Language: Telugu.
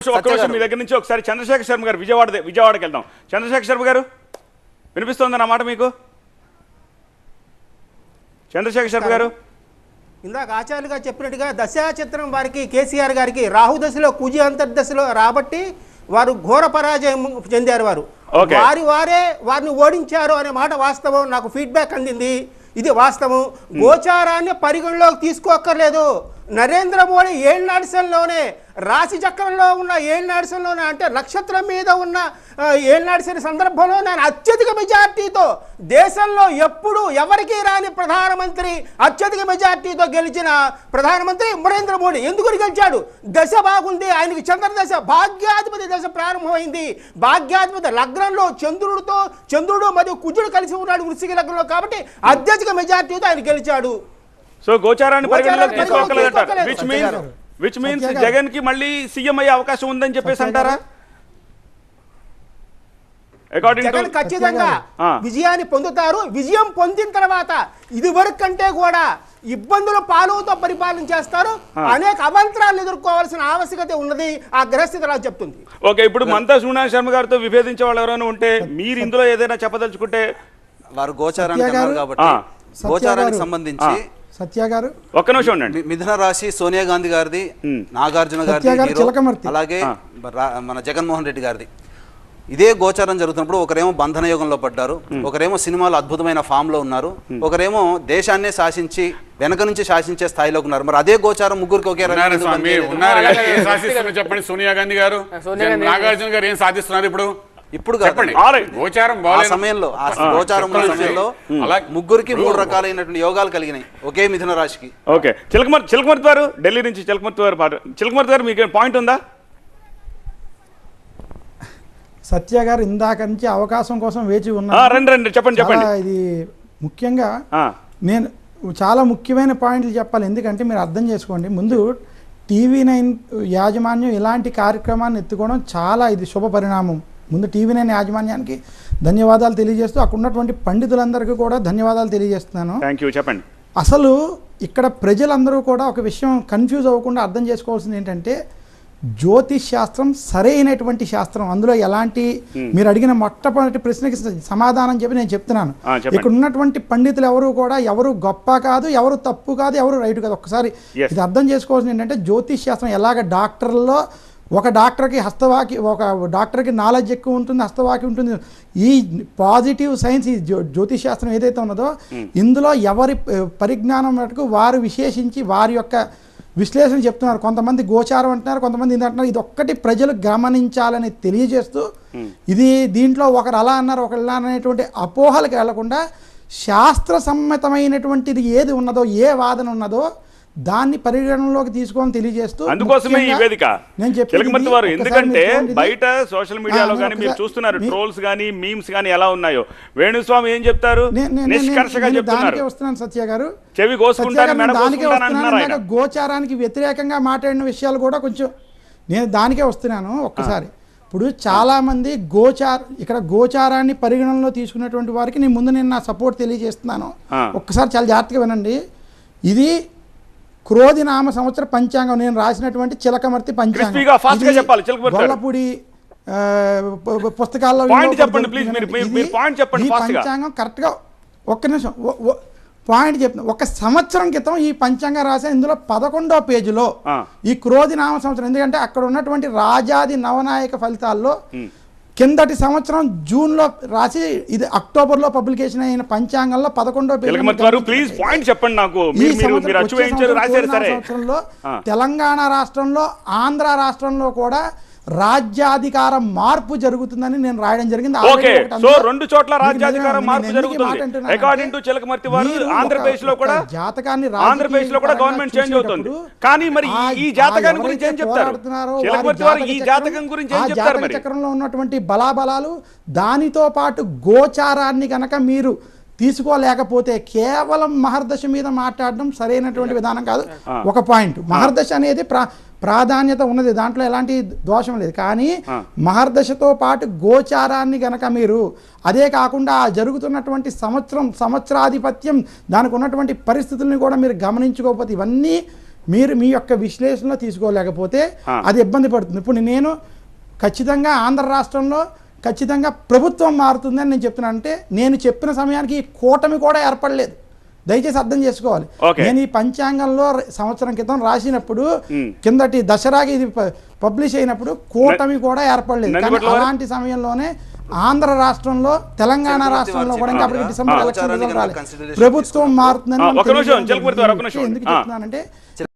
ఒక్క నిమిషం మీ దగ్గర నుంచి ఒకసారి చంద్రశేఖర్ శర్మ గారు విజయవాడ విజయవాడకి వెళ్దాం. చంద్రశేఖర్ శర్మ గారు వినిపిస్తోందా నా మాట మీకు? చంద్రశేఖర్ శర్మ గారు. ఇందాక ఆచార్యులు గారు చెప్పినట్టుగా దశాచిత్రం వారికి కేసీఆర్ గారికి రాహు దశలో కుజి అంతర్దశలో రాబట్టి వారు ఘోర పరాజయం చెందారు వారు. ఓకే. వారి వారే వారిని ఓడించారు అనే మాట వాస్తవం నాకు ఫీడ్బ్యాక్ అందింది. ఇది వాస్తవం. గోచారాన్ని పరిగణలోకి తీసుకోక్కర్లేదు. నరేంద్ర మోడీ ఏళ్ళ నడిసంలోనే రాశి చక్రంలో ఉన్న ఏళ్ళ నడిసంలోనే అంటే నక్షత్రం మీద ఉన్న ఆ, ఏళ్ళ నడిసిన సందర్భంలో నేను అత్యధిక మెజార్టీతో దేశంలో ఎప్పుడు ఎవరికీ రాని ప్రధానమంత్రి అత్యధిక మెజార్టీతో గెలిచిన ప్రధానమంత్రి నరేంద్ర మోడీ. ఎందుకు గెలిచాడు? దశ బాగుంది ఆయనకి చంద్రదశ భాగ్యాధిపతి దశ ప్రారంభమైంది. భాగ్యాధిపతి లగ్నంలో చంద్రుడితో చంద్రుడు మరియు కుజుడు కలిసి ఉన్నాడు వృశ్చిక లగ్నంలో కాబట్టి అత్యధిక మెజార్టీతో ఆయన గెలిచాడు. సో గోచారాన్ని పరిగణలోకి తీసుకోకలేదంటారు తీసుకోకలేదు. Which means. Which means. జగన్కి మళ్ళీ సీఎం అయ్యే అవకాశం ఉందని చెప్పేసి అంటారా జగన్ ఖచ్చితంగా. విజయాన్ని పొందుతారు విజయం పొందిన తర్వాత ఇది వరకు కంటే కూడా ఇబ్బందుల పాలుతో పరిపాలన చేస్తారు. అనేక అవంతరాలు ఎదుర్కోవాల్సిన ఆవశ్యకత ఉన్నది ఆ గ్రహస్థితి అలా చెప్తుంది ఓకే ఇప్పుడు మంతా సునా శర్మ గారితో విభేదించే వాళ్ళు ఎవరైనా ఉంటే మీరు ఇందులో ఏదైనా చెప్పదలుచుకుంటే వారు గోచారానికి కాబట్టి గోచారానికి. సంబంధించి సత్య గారు? ఒక్క నిమిషం ఉండండి. మిథున రాశి సోనియా గాంధీ గారిది. నాగార్జున గారిది. అలాగే మన జగన్మోహన్ రెడ్డి గారిది. ఇదే గోచారం జరుగుతున్నప్పుడు ఒకరేమో బంధన యుగంలో పడ్డారు ఒకరేమో సినిమాలో అద్భుతమైన ఫామ్లో ఉన్నారు ఒకరేమో దేశాన్నే శాసించి వెనక నుంచి శాసించే స్థాయిలోకి ఉన్నారు. మరి అదే గోచారం ముగ్గురికి ఒకే చెప్పండి? సోనియా గాంధీ గారు నాగార్జున గారు ఏం సాధిస్తున్నారు ఇప్పుడు? ఇప్పుడు. గోచారం ఆ సమయంలో ఆ గోచారం సమయంలో ముగ్గురికి మూడు రకాలైనటువంటి యోగాలు కలిగినాయి ఒకే మిథున రాశికి. ఓకే. చిలకమర్తి చిలకమర్తి వారు ఢిల్లీ నుంచి చిలకమర్తి వారు పాట. చిలకమర్తి గారు మీకు పాయింట్ ఉందా? సత్య గారు ఇందాక నుంచి అవకాశం కోసం వేచి ఉన్నారు. రండి రండి. చెప్పండి చెప్పండి. ఇది ముఖ్యంగా ఆ, నేను చాలా ముఖ్యమైన పాయింట్లు చెప్పాలి. ఎందుకంటే మీరు అర్థం చేసుకోండి. ముందు టీవీ నైన్ యాజమాన్యం ఇలాంటి కార్యక్రమాన్ని ఎత్తుకోవడం చాలా ఇది శుభ పరిణామం. ముందు టీవీ నైన్ యాజమాన్యానికి ధన్యవాదాలు తెలియజేస్తూ అక్కడ ఉన్నటువంటి పండితులందరికీ కూడా ధన్యవాదాలు తెలియజేస్తున్నాను. థ్యాంక్ యూ చెప్పండి. అసలు ఇక్కడ ప్రజలందరూ కూడా ఒక విషయం కన్ఫ్యూజ్ అవ్వకుండా అర్థం చేసుకోవాల్సింది ఏంటంటే జ్యోతిష్ శాస్త్రం సరైనటువంటి శాస్త్రం. అందులో ఎలాంటి మీరు అడిగిన మొట్టమొదటి ప్రశ్నకి సమాధానం చెప్పి నేను చెప్తున్నాను. ఇక్కడ ఉన్నటువంటి పండితులు ఎవరు కూడా ఎవరు గొప్ప కాదు ఎవరు తప్పు కాదు ఎవరు రైట్ కాదు. ఒక్కసారి Yes. ఇది అర్థం చేసుకోవాల్సింది ఏంటంటే జ్యోతిష్ శాస్త్రం ఎలాగ డాక్టర్లో ఒక డాక్టర్కి హస్తవాకి ఒక డాక్టర్కి నాలెడ్జ్ ఎక్కువ ఉంటుంది హస్తవాకి ఉంటుంది. ఈ పాజిటివ్ సైన్స్ ఈ జ్యో జ్యోతిష్ శాస్త్రం ఏదైతే ఉన్నదో ఇందులో ఎవరి పరిజ్ఞానం మటుకు వారు విశేషించి వారి యొక్క విశ్లేషణ చెప్తున్నారు. కొంతమంది గోచారం అంటున్నారు కొంతమంది ఇది అంటున్నారు. ఇది ఒక్కటి ప్రజలు గమనించాలని తెలియజేస్తూ ఇది దీంట్లో ఒకరు అలా అన్నారు ఒకరు ఇలా అనేటువంటి అపోహలకు వెళ్ళకుండా శాస్త్ర సమ్మతమైనటువంటిది ఏది ఉన్నదో ఏ వాదన ఉన్నదో దాన్ని పరిగణనలోకి తీసుకొని తెలియజేస్తూ అందుకోసమే ఈ వేదిక. నేను ఇది, వారు ఎందుకంటే. బయట సోషల్ మీడియాలో కానీ మీరు చూస్తున్నారు ట్రోల్స్ కానీ మీమ్స్ కానీ ఎలా ఉన్నాయో. వేణుస్వామి ఏం చెప్తారు? నిష్కర్షగా నేను చెప్తున్నారు. దానికే వస్తున్నాను సత్య గారు. చెవి మెడ ఇందాక గోచారానికి వ్యతిరేకంగా మాట్లాడిన విషయాలు కూడా కొంచెం నేను దానికే వస్తున్నాను ఒక్కసారి. ఇప్పుడు చాలా మంది గోచార ఇక్కడ గోచారాన్ని పరిగణనలో తీసుకున్నటువంటి వారికి నేను ముందు నేను నా సపోర్ట్ తెలియజేస్తున్నాను. ఒక్కసారి చాలా జాగ్రత్తగా వినండి. ఇది క్రోధి నామ సంవత్సర పంచాంగం నేను రాసినటువంటి చిలకమర్తి పంచాంగం. గొల్లపూడి పుస్తకాల్లో. పంచాంగం కరెక్ట్గా ఒక్క నిమిషం పాయింట్ చెప్తున్నా ఒక సంవత్సరం క్రితం ఈ పంచాంగం రాసే ఇందులో పదకొండో పేజీలో. ఈ క్రోధి నామ సంవత్సరం ఎందుకంటే అక్కడ ఉన్నటువంటి రాజాది నవనాయక ఫలితాల్లో కిందటి సంవత్సరం జూన్లో రాసి ఇది అక్టోబర్లో పబ్లికేషన్ అయిన పంచాంగంలో పదకొండో ప్లీజ్ పాయింట్ చెప్పండి నాకు. సంవత్సరంలో. తెలంగాణ రాష్ట్రంలో ఆంధ్ర రాష్ట్రంలో కూడా రాజ్యాధికార మార్పు జరుగుతుందని నేను రాయడం జరిగింది. ఓకే సో రెండు చోట్ల రాజ్యాధికార మార్పు జరుగుతుంది? అంటున్నానంటే, అకార్డింగ్ టు చిలకమర్తి వారు మీరు ఆంధ్రప్రదేశ్లో కూడా జాతకాన్ని ఆంధ్రప్రదేశ్లో కూడా గవర్నమెంట్ చేంజ్ అవుతుంది. కానీ మరి ఈ జాతకాన్ని గురించి ఏం చెప్తారు? చిలకమర్తి వారు ఈ జాతక గురించి ఏం చెప్తారు చక్రంలో ఉన్నటువంటి బలాబలాలు దానితో పాటు గోచారాన్ని గనక మీరు తీసుకోలేకపోతే కేవలం మహర్దశ మీద మాట్లాడడం సరైనటువంటి విధానం కాదు. ఒక పాయింట్. మహర్దశ అనేది ప్రా ప్రాధాన్యత ఉన్నది. దాంట్లో ఎలాంటి దోషం లేదు. కానీ మహర్దశతో పాటు గోచారాన్ని గనక మీరు అదే కాకుండా ఆ జరుగుతున్నటువంటి సంవత్సరం సంవత్సరాధిపత్యం దానికి ఉన్నటువంటి పరిస్థితుల్ని కూడా మీరు గమనించుకోకపోతే ఇవన్నీ మీరు మీ యొక్క విశ్లేషణలో తీసుకోలేకపోతే. అది ఇబ్బంది పడుతుంది. ఇప్పుడు నేను ఖచ్చితంగా ఆంధ్ర రాష్ట్రంలో ఖచ్చితంగా ప్రభుత్వం మారుతుందని నేను చెప్తున్నాను అంటే నేను చెప్పిన సమయానికి ఈ కూటమి కూడా ఏర్పడలేదు దయచేసి అర్థం చేసుకోవాలి. నేను ఈ పంచాంగంలో సంవత్సరం క్రితం రాసినప్పుడు. కిందటి దసరాకి ఇది ప- పబ్లిష్ అయినప్పుడు కూటమి కూడా ఏర్పడలేదు కానీ? అలాంటి సమయంలోనే ఆంధ్ర రాష్ట్రంలో తెలంగాణ రాష్ట్రంలో కూడా ఇంకా అప్పటికి డిసెంబర్ ఎలక్షన్ ప్రభుత్వం మారుతుందని. ఎందుకు. చెప్తున్నానంటే